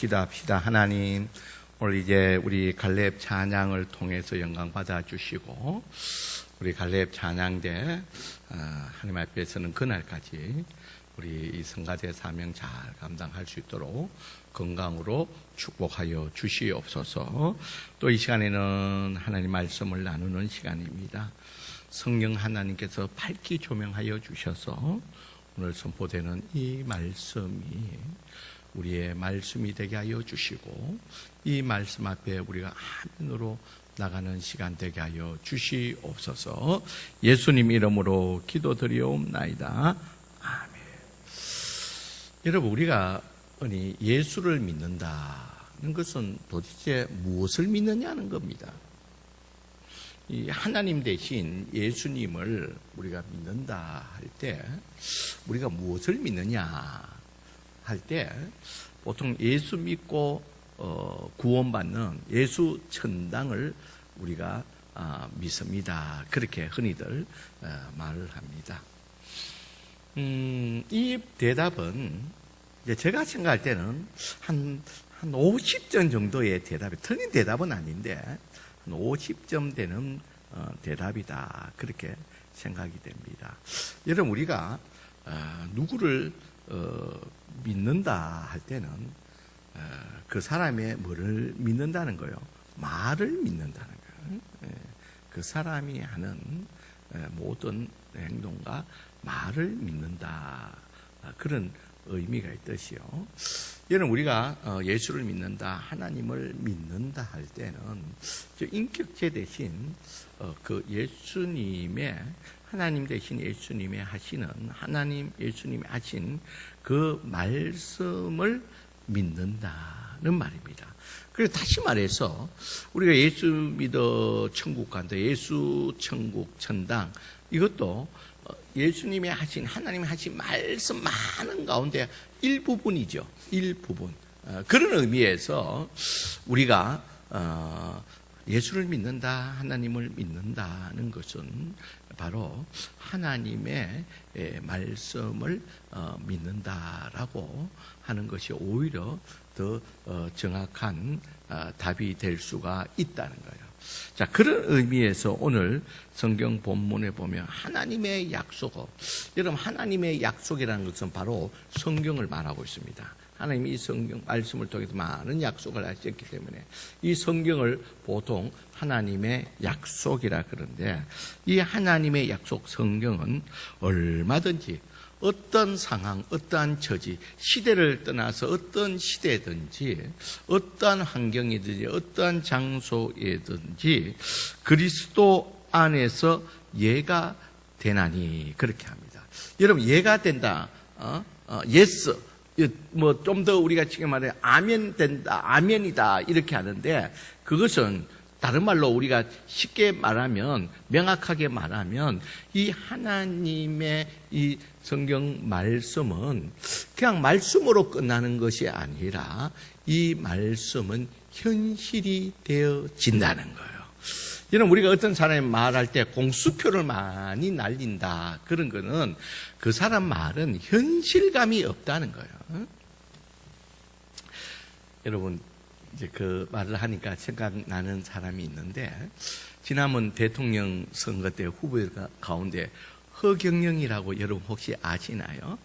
기도합시다. 하나님, 오늘 이제 우리 갈렙 찬양을 통해서 영광 받아 주시고, 우리 갈렙 찬양대 어, 하나님 앞에 서는 그날까지 우리 이 성가대 사명 잘 감당할 수 있도록 건강으로 축복하여 주시옵소서. 또 이 시간에는 하나님 말씀을 나누는 시간입니다. 성령 하나님께서 밝히 조명하여 주셔서 오늘 선포되는 이 말씀이 우리의 말씀이 되게 하여 주시고 이 말씀 앞에 우리가 아멘으로 나가는 시간 되게 하여 주시옵소서 예수님 이름으로 기도드리옵나이다. 아멘. 여러분 우리가 아니 예수를 믿는다는 것은 도대체 무엇을 믿느냐는 겁니다. 이 하나님 대신 예수님을 우리가 믿는다 할 때 우리가 무엇을 믿느냐 할 때 보통 예수 믿고 어, 구원받는 예수 천당을 우리가 아, 믿습니다. 그렇게 흔히들 어, 말을 합니다. 음, 이 대답은 이제 제가 생각할 때는 한, 한 50점 정도의 대답이 틀린 대답은 아닌데 한 50점 되는 어, 대답이다. 그렇게 생각이 됩니다. 여러분, 우리가 어, 누구를 어, 믿는다 할 때는 어, 그 사람의 뭐를 믿는다는 거요? 말을 믿는다는 거예요. 예, 그 사람이 하는 예, 모든 행동과 말을 믿는다. 아, 그런 의미가 있듯이요. 여러분 우리가 어, 예수를 믿는다, 하나님을 믿는다 할 때는 저 인격체 대신 어, 그 예수님의 하나님 대신 예수님이 하시는 하나님 예수님이 하신 그 말씀을 믿는다는 말입니다. 그래서 다시 말해서 우리가 예수 믿어 천국 간다, 예수 천국 천당 이것도 어, 예수님이 하신 하나님이 하신 말씀 많은 가운데 일부분이죠. 일부분. 어, 그런 의미에서 우리가 어, 예수를 믿는다, 하나님을 믿는다는 것은 바로 하나님의 예, 말씀을 어, 믿는다라고 하는 것이 오히려 더 어, 정확한 아, 답이 될 수가 있다는 거예요. 자, 그런 의미에서 오늘 성경 본문에 보면 하나님의 약속어. 여러분, 하나님의 약속이라는 것은 바로 성경을 말하고 있습니다. 하나님이 이 성경 말씀을 통해서 많은 약속을 하셨기 때문에 이 성경을 보통 하나님의 약속이라 그러는데 이 하나님의 약속 성경은 얼마든지 어떤 상황, 어떠한 처지, 시대를 떠나서 어떤 시대든지, 어떠한 환경이든지, 어떠한 장소에든지, 그리스도 안에서 예가 되나니, 그렇게 합니다. 여러분, 예가 된다, 어? 어, 예스, 뭐, 좀 더 우리가 지금 말해, 아멘 된다, 아멘이다, 이렇게 하는데, 그것은 다른 말로 우리가 쉽게 말하면, 명확하게 말하면, 이 하나님의 이 성경 말씀은 그냥 말씀으로 끝나는 것이 아니라 이 말씀은 현실이 되어진다는 거예요. 여러분, 우리가 어떤 사람이 말할 때 공수표를 많이 날린다. 그런 거는 그 사람 말은 현실감이 없다는 거예요. 여러분, 이제 그 말을 하니까 생각나는 사람이 있는데, 지난번 대통령 선거 때 후보 가운데 허경영이라고 여러분 혹시 아시나요?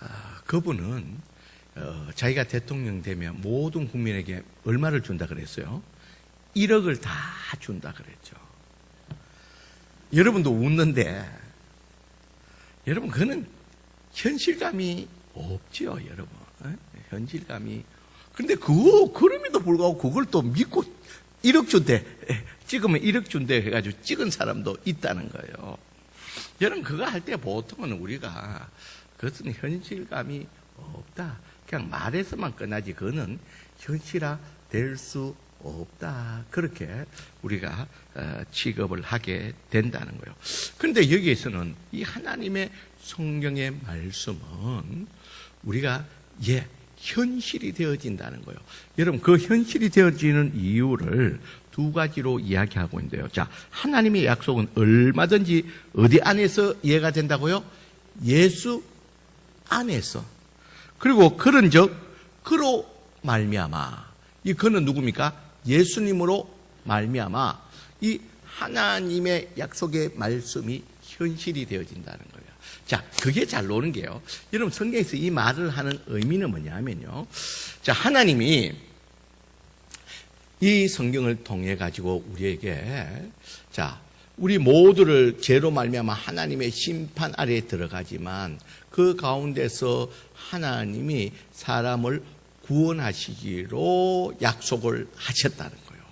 아, 그분은 어, 자기가 대통령 되면 모든 국민에게 얼마를 준다 그랬어요? 1억을 다 준다 그랬죠. 여러분도 웃는데 여러분 그는 현실감이 없지요, 여러분. 에? 현실감이. 근데 그거 그럼에도 불구하고 그걸 또 믿고 1억 준대. 찍으면 1억 준대 해가지고 찍은 사람도 있다는 거예요. 여러분 그거 할 때 보통은 우리가 그것은 현실감이 없다. 그냥 말해서만 끝나지 그거는 현실화 될 수 없다. 그렇게 우리가 어, 취급을 하게 된다는 거예요. 그런데 여기에서는 이 하나님의 성경의 말씀은 우리가 예 현실이 되어진다는 거예요. 여러분 그 현실이 되어지는 이유를 두 가지로 이야기하고 있는데요. 자, 하나님의 약속은 얼마든지 어디 안에서 이해가 된다고요? 예수 안에서. 그리고 그런 적 그로 말미암아 이 그는 누굽니까? 예수님으로 말미암아 이 하나님의 약속의 말씀이 현실이 되어진다는 거예요. 자, 그게 잘 노는 게요. 여러분 성경에서 이 말을 하는 의미는 뭐냐면요. 자, 하나님이 이 성경을 통해 가지고 우리에게 자 우리 모두를 죄로 말미암아 하나님의 심판 아래에 들어가지만 그 가운데서 하나님이 사람을 구원하시기로 약속을 하셨다는 거예요.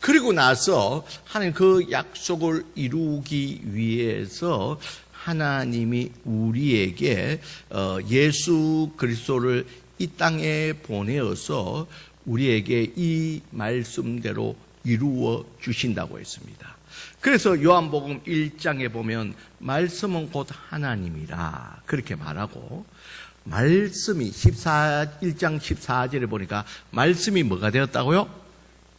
그리고 나서 하나님 그 약속을 이루기 위해서 하나님이 우리에게 어, 예수 그리스도를 이 땅에 보내어서 우리에게 이 말씀대로 이루어 주신다고 했습니다. 그래서 요한복음 1장에 보면 말씀은 곧 하나님이라 그렇게 말하고 말씀이 14 1장 14절에 보니까 말씀이 뭐가 되었다고요?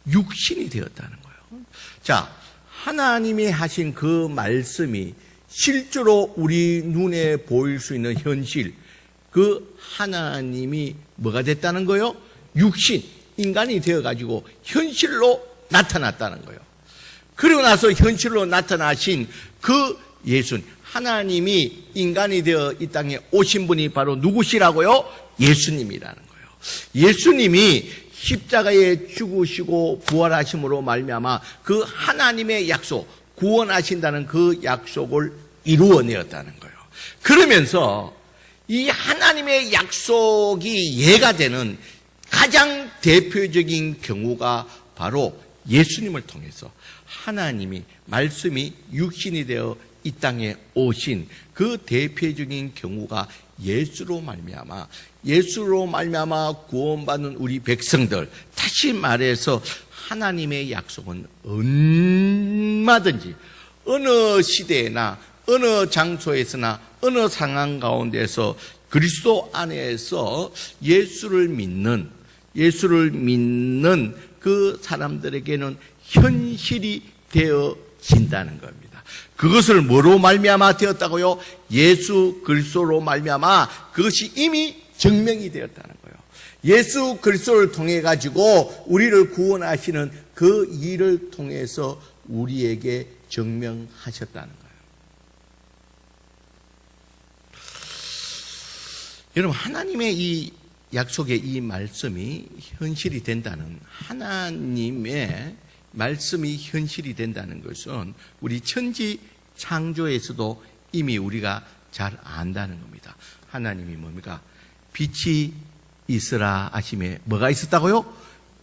육신이 되었다는 거예요. 자, 하나님이 하신 그 말씀이 실제로 우리 눈에 보일 수 있는 현실, 그 하나님이 뭐가 됐다는 거요? 육신, 인간이 되어가지고 현실로 나타났다는 거예요. 그리고 나서 현실로 나타나신 그 예수님, 하나님이 인간이 되어 이 땅에 오신 분이 바로 누구시라고요? 예수님이라는 거예요. 예수님이 십자가에 죽으시고 부활하심으로 말미암아 그 하나님의 약속, 구원하신다는 그 약속을 이루어내었다는 거예요. 그러면서 이 하나님의 약속이 예가 되는 가장 대표적인 경우가 바로 예수님을 통해서 하나님이 말씀이 육신이 되어 이 땅에 오신 그 대표적인 경우가 예수로 말미암아 예수로 말미암아 구원받는 우리 백성들 다시 말해서 하나님의 약속은 얼마든지 어느 시대나 어느 장소에서나 어느 상황 가운데서 그리스도 안에서 예수를 믿는 예수를 믿는 그 사람들에게는 현실이 되어진다는 겁니다. 그것을 뭐로 말미암아 되었다고요? 예수 그리스도로 말미암아 그것이 이미 증명이 되었다는 거예요. 예수 그리스도를 통해 가지고 우리를 구원하시는 그 일을 통해서 우리에게 증명하셨다는 거예요. 여러분 하나님의 이 약속의 이 말씀이 현실이 된다는 하나님의 말씀이 현실이 된다는 것은 우리 천지 창조에서도 이미 우리가 잘 안다는 겁니다. 하나님이 뭡니까? 빛이 있으라 하심에 뭐가 있었다고요?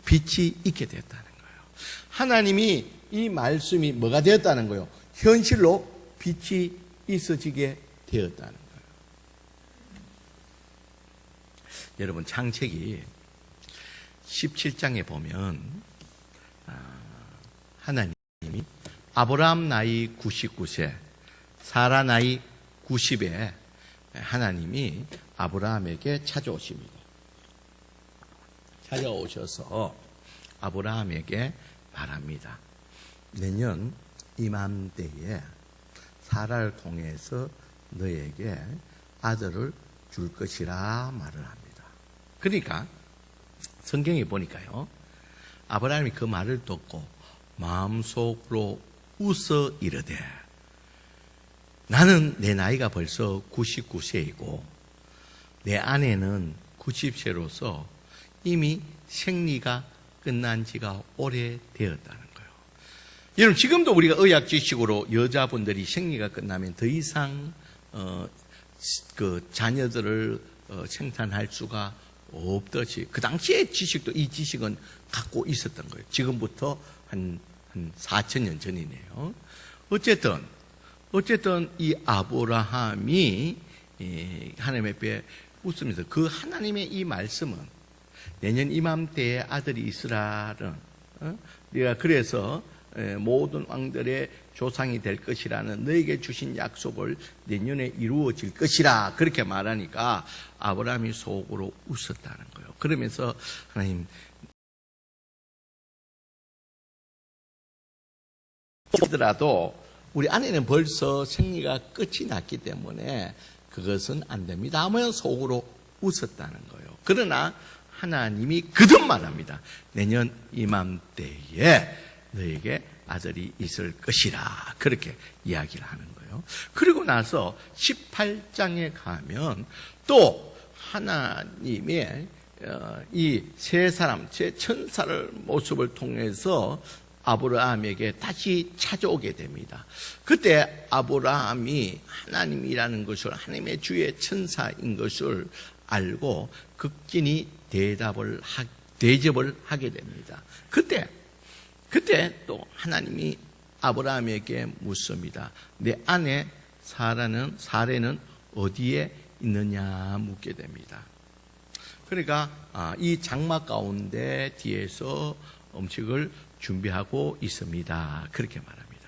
빛이 있게 되었다는 거예요. 하나님이 이 말씀이 뭐가 되었다는 거예요? 현실로 빛이 있어지게 되었다는 거예요. 여러분 창세기 17장에 보면 아, 하나님이 아브라함 나이 99세, 사라 나이 90에 하나님이 아브라함에게 찾아오십니다. 찾아오셔서 아브라함에게 말합니다. 내년 이맘때에 사라를 통해서 너에게 아들을 줄 것이라 말을 합니다. 그러니까 성경에 보니까요. 아브라함이 그 말을 듣고 마음속으로 웃어 이르되 나는 내 나이가 벌써 99세이고 내 아내는 90세로서 이미 생리가 끝난 지가 오래되었다는 거예요. 여러분 지금도 우리가 의학 지식으로 여자분들이 생리가 끝나면 더 이상 어, 그 자녀들을 어, 생산할 수가 없듯이 그 당시의 지식도 이 지식은 갖고 있었던 거예요. 지금부터 한, 한 4천 년 전이네요. 어쨌든 어쨌든 이 아브라함이 이 하나님 앞에 웃으면서 그 하나님의 이 말씀은 내년 이맘때에 아들이 이스라엘은 어? 네가 그래서 에, 모든 왕들의 조상이 될 것이라는 너에게 주신 약속을 내년에 이루어질 것이라 그렇게 말하니까 아브라함이 속으로 웃었다는 거예요. 그러면서 하나님 하더라도 우리 아내는 벌써 생리가 끝이 났기 때문에 그것은 안 됩니다 하면 속으로 웃었다는 거예요. 그러나 하나님이 거듭 말합니다. 내년 이맘때에 너에게 아들이 있을 것이라. 그렇게 이야기를 하는 거예요. 그리고 나서 18장에 가면 또 하나님의 어, 이세 사람, 제 천사를 모습을 통해서 아브라함에게 다시 찾아오게 됩니다. 그때 아브라함이 하나님이라는 것을 하나님의 주의 천사인 것을 알고 극진히 대답을 하, 대접을 하게 됩니다. 그때 그때 또 하나님이 아브라함에게 묻습니다. 내 아내 사라는 사례는 어디에 있느냐 묻게 됩니다. 그러니까 아, 이 장막 가운데 뒤에서 음식을 준비하고 있습니다. 그렇게 말합니다.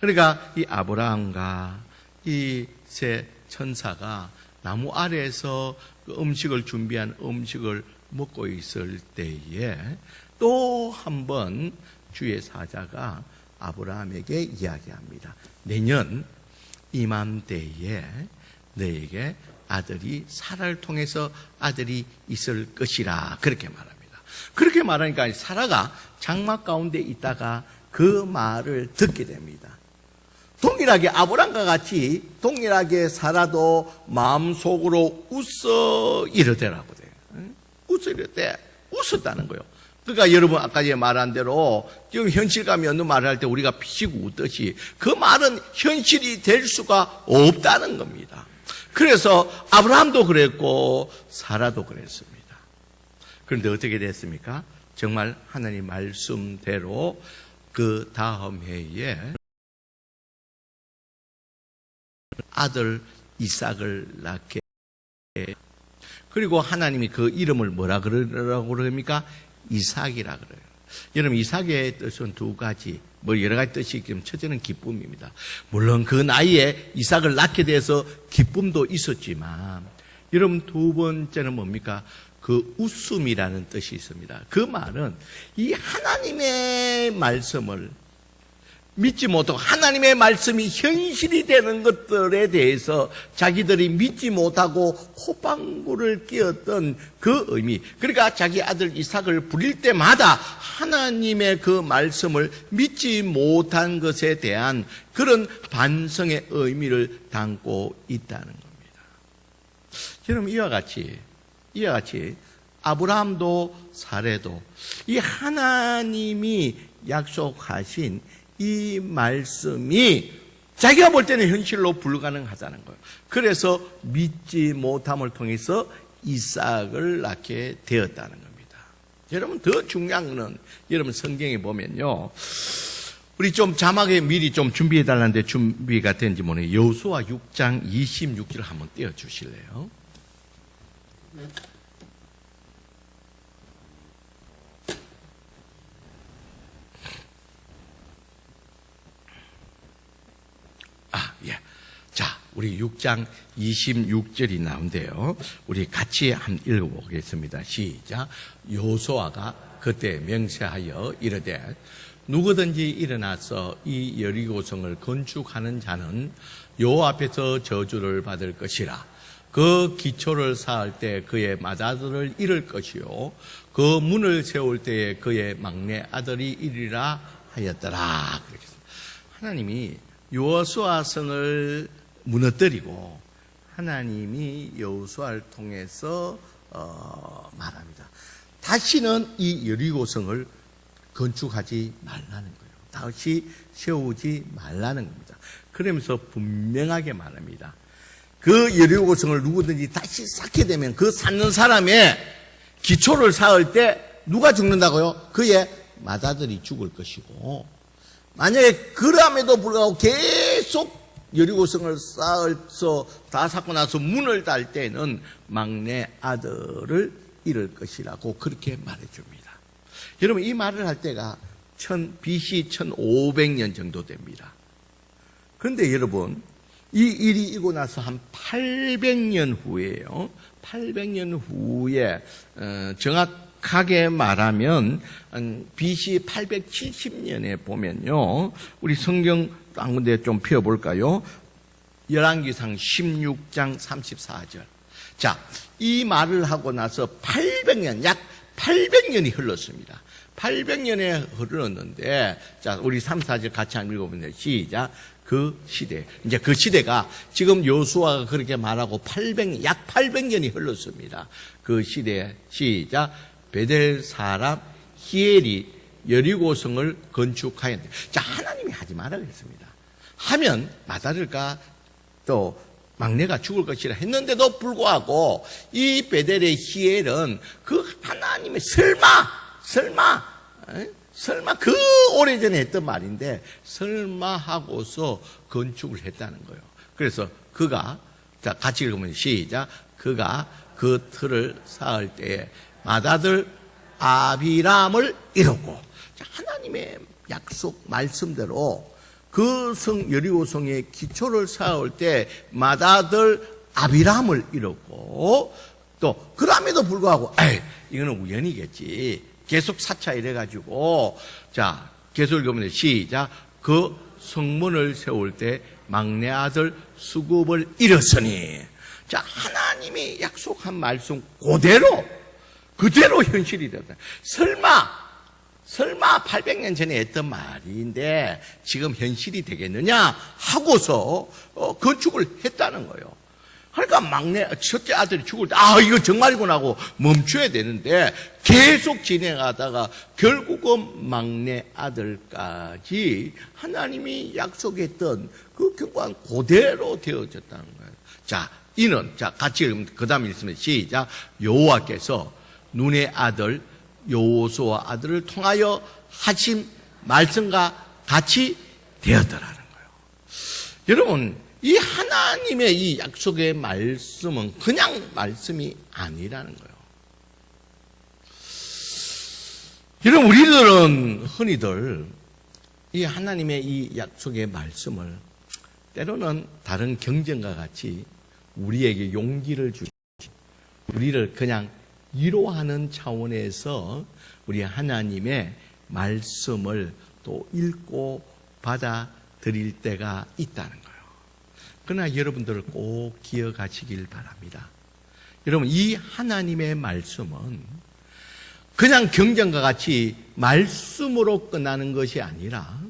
그러니까 이 아브라함과 이 세 천사가 나무 아래에서 그 음식을 준비한 음식을 먹고 있을 때에 또 한 번 주의 사자가 아브라함에게 이야기합니다. 내년 이맘때에 너에게 아들이 사라를 통해서 아들이 있을 것이라 그렇게 말합니다. 그렇게 말하니까 사라가 장막 가운데 있다가 그 말을 듣게 됩니다. 동일하게 아브람과 같이 동일하게 살아도 마음속으로 웃어 이르되라고 돼요. 응? 웃어 이르되 웃었다는 거예요. 그러니까 여러분 아까 제 말한 대로 지금 현실감이 없는 말을 할 때 우리가 피시고 웃듯이 그 말은 현실이 될 수가 없다는 겁니다. 그래서 아브라함도 그랬고 사라도 그랬습니다. 그런데 어떻게 됐습니까? 정말 하나님 말씀대로 그 다음 해에 아들 이삭을 낳게 그리고 하나님이 그 이름을 뭐라 그러라고 그럽니까? 이삭이라 그래요. 여러분 이삭의 뜻은 두 가지 뭐 여러 가지 뜻이 있지만 첫째는 기쁨입니다. 물론 그 나이에 이삭을 낳게 돼서 기쁨도 있었지만 여러분 두 번째는 뭡니까? 그 웃음이라는 뜻이 있습니다. 그 말은 이 하나님의 말씀을 믿지 못하고 하나님의 말씀이 현실이 되는 것들에 대해서 자기들이 믿지 못하고 호방구를 끼었던 그 의미. 그러니까 자기 아들 이삭을 부릴 때마다 하나님의 그 말씀을 믿지 못한 것에 대한 그런 반성의 의미를 담고 있다는 겁니다. 여러분 이와 같이 이와 같이 아브라함도 사례도 이 하나님이 약속하신 이 말씀이 자기가 볼 때는 현실로 불가능하다는 거예요. 그래서 믿지 못함을 통해서 이삭을 낳게 되었다는 겁니다. 여러분 더 중요한 것은 여러분 성경에 보면요. 우리 좀 자막에 미리 좀 준비해 달라는데 준비가 된지 모르겠어요. 여호수아 6장 26절 한번 띄워 주실래요? 아, 예. 자, 우리 6장 26절이 나온대요. 우리 같이 한번 읽어보겠습니다. 시작. 요소아가 그때 명세하여 이르되 누구든지 일어나서 이 여리고성을 건축하는 자는 요 앞에서 저주를 받을 것이라. 그 기초를 쌓을 때 그의 맏아들을 잃을 것이요. 그 문을 세울 때에 그의 막내 아들이 이리라 하였더라. 그렇게 하나님이 여호수아 성을 무너뜨리고 하나님이 여호수아를 통해서 어, 말합니다. 다시는 이 여리고성을 건축하지 말라는 거예요. 다시 세우지 말라는 겁니다. 그러면서 분명하게 말합니다. 그 여리고성을 누구든지 다시 쌓게 되면 그 쌓는 사람의 기초를 쌓을 때 누가 죽는다고요? 그의 맏아들이 죽을 것이고 만약에 그럼에도 불구하고 계속 여리고성을 쌓아서 다 쌓고 나서 문을 달 때는 막내 아들을 잃을 것이라고 그렇게 말해줍니다. 여러분 이 말을 할 때가 천, BC 1500년 정도 됩니다. 그런데 여러분 이 일이 있고 나서 한 800년 후에요. 800년 후에 어, 정확하게 말하면 음, BC 870년에 보면요. 우리 성경 한 군데 좀 펴볼까요? 열왕기상 16장 34절. 자, 이 말을 하고 나서 800년, 약 800년이 흘렀습니다. 800년에 흘렀는데, 자, 우리 3, 4절 같이 한번 읽어보면 시작. 그 시대. 이제 그 시대가 지금 요수아가 그렇게 말하고 800, 약 800년이 흘렀습니다. 그 시대에 시작. 베델 사람 히엘이 여리고성을 건축하였는데. 자, 하나님이 하지 말라 그랬습니다. 하면 마다를까 또 막내가 죽을 것이라 했는데도 불구하고 이 베델의 히엘은 그 하나님의 설마 설마 에? 설마 그 오래전에 했던 말인데 설마 하고서 건축을 했다는 거예요. 그래서 그가 자 같이 읽으면 시작 그가 그 틀을 쌓을 때에 마다들 아비람을 자, 하나님의 약속 말씀대로 그 성 여리고성의 기초를 쌓을 때 마다들 아비람을 이뤘고 또 그럼에도 불구하고 에이 이거는 우연이겠지. 계속 사차 이래가지고. 자 계속 읽으면 시작. 그 성문을 세울 때 막내 아들 수급을 잃었으니. 자 하나님이 약속한 말씀 그대로 그대로 현실이 되다 설마 설마 800년 전에 했던 말인데 지금 현실이 되겠느냐 하고서 어, 건축을 했다는 거예요. 그러니까 막내 첫째 아들이 죽을 때 아 이거 정말이구나 하고 멈춰야 되는데 계속 진행하다가 결국은 막내 아들까지 하나님이 약속했던 그 경관 그대로 되어졌다는 거예요. 자 이는 자 같이 그 다음에 있으면 시작 여호와께서 눈의 아들 여호수아 아들을 통하여 하신 말씀과 같이 되었더라는 거예요. 여러분, 이 하나님의 이 약속의 말씀은 그냥 말씀이 아니라는 거예요. 여러분, 우리들은 흔히들 이 하나님의 이 약속의 말씀을 때로는 다른 경전과 같이 우리에게 용기를 주시 우리를 그냥 위로하는 차원에서 우리 하나님의 말씀을 또 읽고 받아들일 때가 있다는 거예요. 그러나 여러분들 꼭 기억하시길 바랍니다. 여러분, 이 하나님의 말씀은 그냥 경전과 같이 말씀으로 끝나는 것이 아니라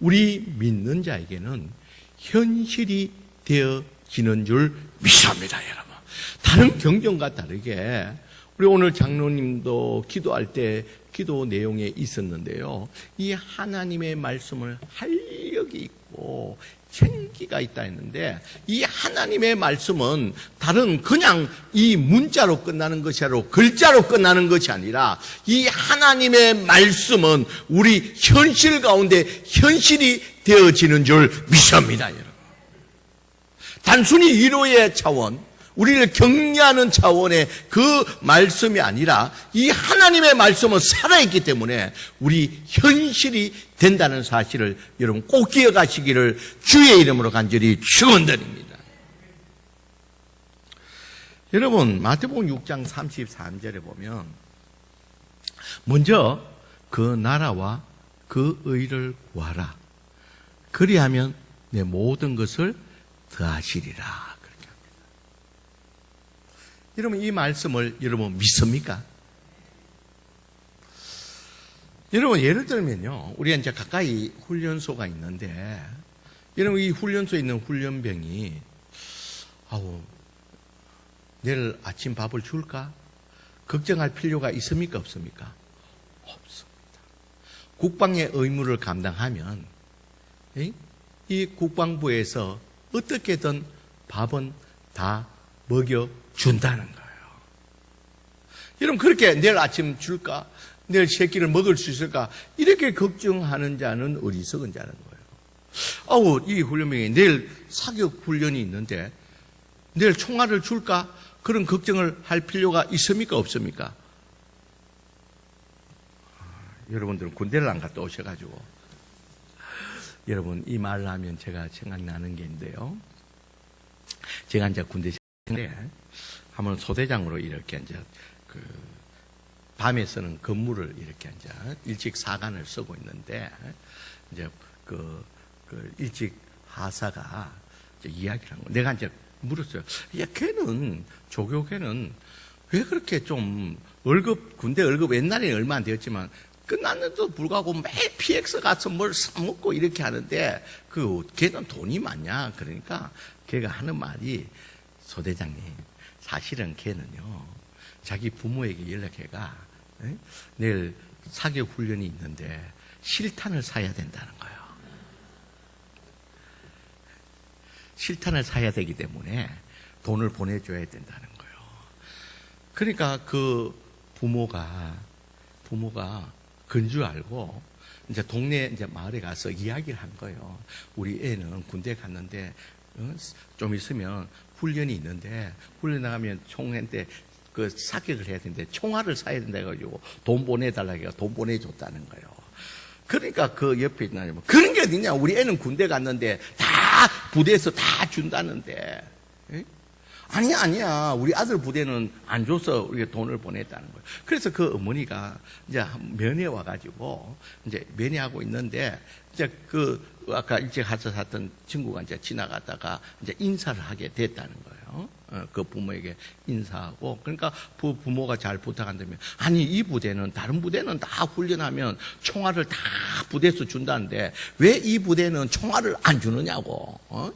우리 믿는 자에게는 현실이 되어지는 줄 믿습니다, 여러분. 다른 경전과 다르게 우리 오늘 장로님도 기도할 때 기도 내용에 있었는데요. 이 하나님의 말씀을 활력이 있고 생기가 있다 했는데 이 하나님의 말씀은 다른 그냥 이 문자로 끝나는 것이 아니라 글자로 끝나는 것이 아니라 이 하나님의 말씀은 우리 현실 가운데 현실이 되어지는 줄 믿습니다, 여러분. 단순히 위로의 차원, 우리를 격려하는 차원의 그 말씀이 아니라 이 하나님의 말씀은 살아있기 때문에 우리 현실이 된다는 사실을 여러분 꼭 기억하시기를 주의 이름으로 간절히 축원드립니다. 여러분 마태복음 6장 33절에 보면 먼저 그 나라와 그 의를 구하라. 그리하면 내 모든 것을 더하시리라. 여러분 이 말씀을 여러분 믿습니까? 여러분 예를 들면요, 우리가 이제 가까이 훈련소가 있는데, 여러분 이 훈련소에 있는 훈련병이 아우 내일 아침 밥을 줄까? 걱정할 필요가 있습니까 없습니까? 없습니다. 국방의 의무를 감당하면 이, 이 국방부에서 어떻게든 밥은 다 먹여 준다는 거예요. 여러분 그렇게 내일 아침 줄까? 내일 새끼를 먹을 수 있을까? 이렇게 걱정하는 자는 어리석은 자는 거예요. 아우 이 훈련병이 내일 사격 훈련이 있는데 내일 총알을 줄까? 그런 걱정을 할 필요가 있습니까? 없습니까? 여러분들은 군대를 안 갔다 오셔가지고 여러분 이 말을 하면 제가 생각나는 게 있는데요. 제가 이제 군대 때 한번 소대장으로 이렇게 이제 그 밤에 쓰는 건물을 이렇게 이제 일찍 사관을 쓰고 있는데 이제 그, 그 일찍 하사가 이제 이야기를 한 거. 내가 이제 물었어요. 야, 걔는 조교계는 왜 그렇게 좀 월급 군대 월급 옛날에는 얼마 안 되었지만 끝났는데도 불구하고 매일 PX 가서 뭘 사먹고 이렇게 하는데 그 걔는 돈이 많냐 그러니까 걔가 하는 말이 소대장님 사실은 걔는요 자기 부모에게 연락해가 에? 내일 사격 훈련이 있는데 실탄을 사야 된다는 거예요. 실탄을 사야 되기 때문에 돈을 보내줘야 된다는 거예요. 그러니까 그 부모가 부모가 근줄 알고 이제 동네 이제 마을에 가서 이야기를 한 거예요. 우리 애는 군대 갔는데 어? 좀 있으면 훈련이 있는데 훈련 나가면 총한테 그 사격을 해야 되는데 총알을 사야 된다 해가지고 돈 보내달라고 해서 돈 보내줬다는 거예요. 그러니까 그 옆에 있나 뭐 그런 게 어딨냐 우리 애는 군대 갔는데 다 부대에서 다 준다는데 에? 아니야 아니야. 우리 아들 부대는 안 줘서 우리가 돈을 보냈다는 거예요. 그래서 그 어머니가 이제 면회 와가지고 이제 면회하고 있는데 이제 그 아까 일찍 가서 샀던 친구가 이제 지나가다가 이제 인사를 하게 됐다는 거예요. 어, 그 부모에게 인사하고. 그러니까 부, 부모가 잘 부탁한다면 아니 이 부대는 다른 부대는 다 훈련하면 총알을 다 부대에서 준다는데 왜 이 부대는 총알을 안 주느냐고. 어?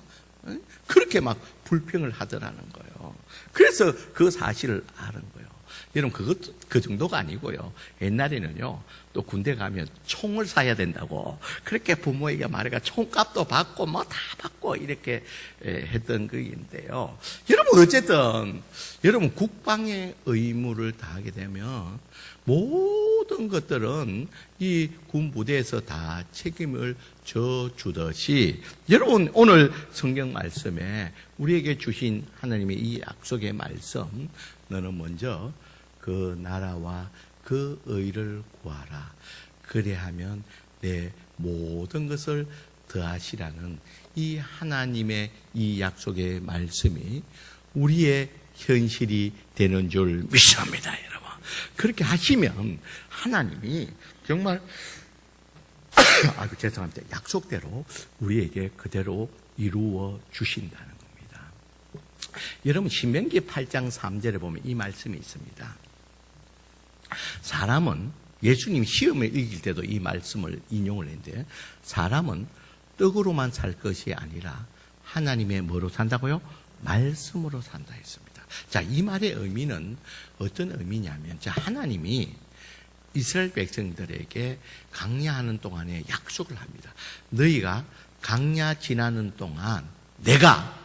어? 그렇게 막 불평을 하더라는 거예요. 그래서 그 사실을 아는 거예요. 여러분 그것 그 정도가 아니고요. 옛날에는요 또 군대 가면 총을 사야 된다고 그렇게 부모에게 말해가 총값도 받고 뭐 다 받고 이렇게 에, 했던 거인데요. 여러분 어쨌든 여러분 국방의 의무를 다하게 되면 모든 것들은 이 군부대에서 다 책임을 져 주듯이 여러분 오늘 성경 말씀에 우리에게 주신 하나님의 이 약속의 말씀 너는 먼저 그 나라와 그 의를 구하라 그래하면 내 모든 것을 더하시라는 이 하나님의 이 약속의 말씀이 우리의 현실이 되는 줄 믿습니다. 그렇게 하시면 하나님이 정말 아이고 죄송합니다. 약속대로 우리에게 그대로 이루어 주신다는 겁니다. 여러분 신명기 8장 3절에 보면 이 말씀이 있습니다. 사람은 예수님 시험을 이길 때도 이 말씀을 인용을 했는데 사람은 떡으로만 살 것이 아니라 하나님의 뭐로 산다고요? 말씀으로 산다 했습니다. 자, 이 말의 의미는 어떤 의미냐면 자, 하나님이 이스라엘 백성들에게 강야하는 동안에 약속을 합니다. 너희가 강야 지나는 동안 내가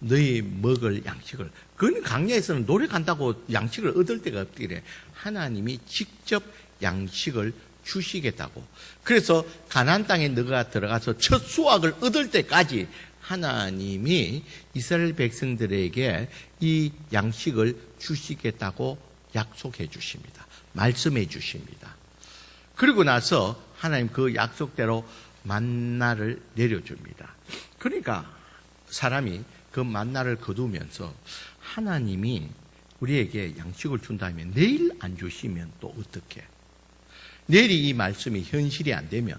너희 먹을 양식을 그건 강야에서는 노력한다고 양식을 얻을 데가 없기래 하나님이 직접 양식을 주시겠다고 그래서 가나안 땅에 너가 들어가서 첫 수확을 얻을 때까지 하나님이 이스라엘 백성들에게 이 양식을 주시겠다고 약속해 주십니다. 말씀해 주십니다. 그리고 나서 하나님 그 약속대로 만나를 내려줍니다. 그러니까 사람이 그 만나를 거두면서 하나님이 우리에게 양식을 준다면 내일 안 주시면 또 어떻게? 내일이 이 말씀이 현실이 안 되면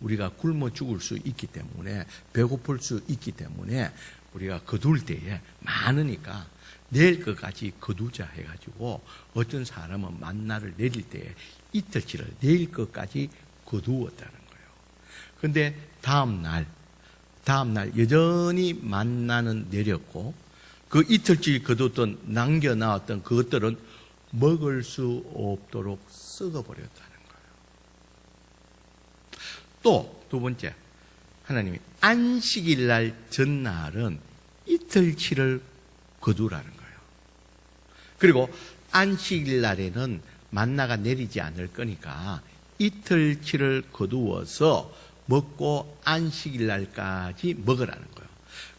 우리가 굶어 죽을 수 있기 때문에 배고플 수 있기 때문에 우리가 거둘 때에 많으니까 내일 것까지 거두자 해가지고 어떤 사람은 만나를 내릴 때에 이틀치를 내일 것까지 거두었다는 거예요. 근데 다음날, 다음날 여전히 만나는 내렸고 그 이틀치 거뒀던 남겨나왔던 그것들은 먹을 수 없도록 썩어버렸다는 거예요. 또 두 번째, 하나님이 안식일 날 전날은 이틀치를 거두라는 거예요. 그리고 안식일 날에는 만나가 내리지 않을 거니까 이틀치를 거두어서 먹고 안식일 날까지 먹으라는 거예요.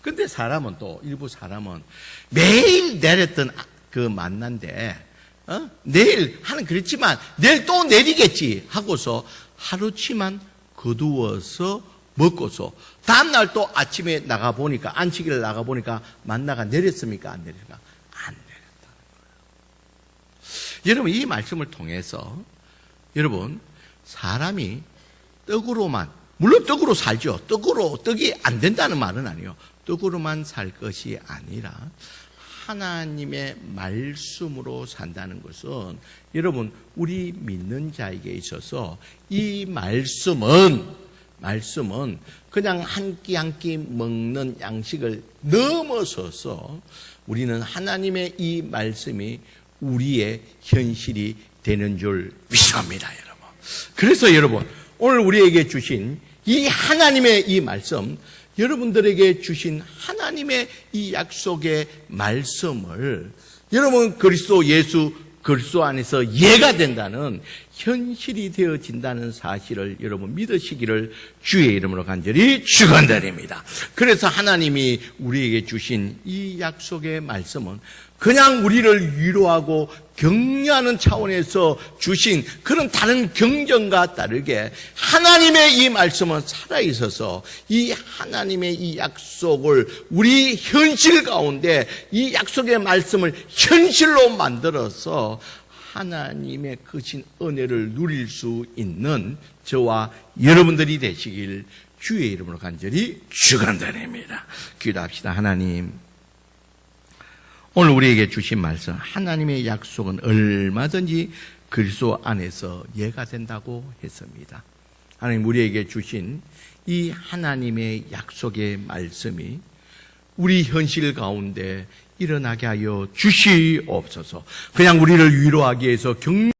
근데 사람은 또 일부 사람은 매일 내렸던 그 만난데 어? 내일 하는 그랬지만 내일 또 내리겠지 하고서 하루치만 거두어서 먹고서 다음날 또 아침에 나가 보니까 안식일 나가 보니까 만나가 내렸습니까 안 내렸습니까 안 내렸다. 여러분 이 말씀을 통해서 여러분 사람이 떡으로만 물론 떡으로 살죠. 떡으로 떡이 안 된다는 말은 아니에요. 떡으로만 살 것이 아니라 하나님의 말씀으로 산다는 것은 여러분 우리 믿는 자에게 있어서 이 말씀은 말씀은 그냥 한 끼 한 끼 먹는 양식을 넘어서서 우리는 하나님의 이 말씀이 우리의 현실이 되는 줄 믿습니다, 여러분. 그래서 여러분, 오늘 우리에게 주신 이 하나님의 이 말씀, 여러분들에게 주신 하나님의 이 약속의 말씀을 여러분 그리스도 예수 그리스도 안에서 예가 된다는 현실이 되어진다는 사실을 여러분 믿으시기를 주의 이름으로 간절히 축원드립니다. 그래서 하나님이 우리에게 주신 이 약속의 말씀은 그냥 우리를 위로하고 격려하는 차원에서 주신 그런 다른 경전과 다르게 하나님의 이 말씀은 살아있어서 이 하나님의 이 약속을 우리 현실 가운데 이 약속의 말씀을 현실로 만들어서 하나님의 크신 은혜를 누릴 수 있는 저와 여러분들이 되시길 주의 이름으로 간절히 축원드립니다. 기도합시다. 하나님. 오늘 우리에게 주신 말씀 하나님의 약속은 얼마든지 그리스도 안에서 예가 된다고 했습니다. 하나님 우리에게 주신 이 하나님의 약속의 말씀이 우리 현실 가운데 일어나게 하여 주시옵소서. 그냥 우리를 위로하기 위해서 경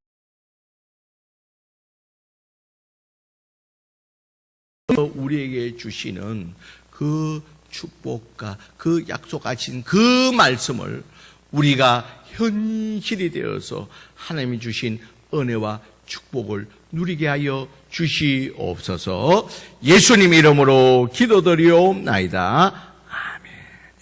우리에게 주시는 그 축복과 그 약속하신 그 말씀을 우리가 현실이 되어서 하나님이 주신 은혜와 축복을 누리게 하여 주시옵소서 예수님 이름으로 기도드리옵나이다.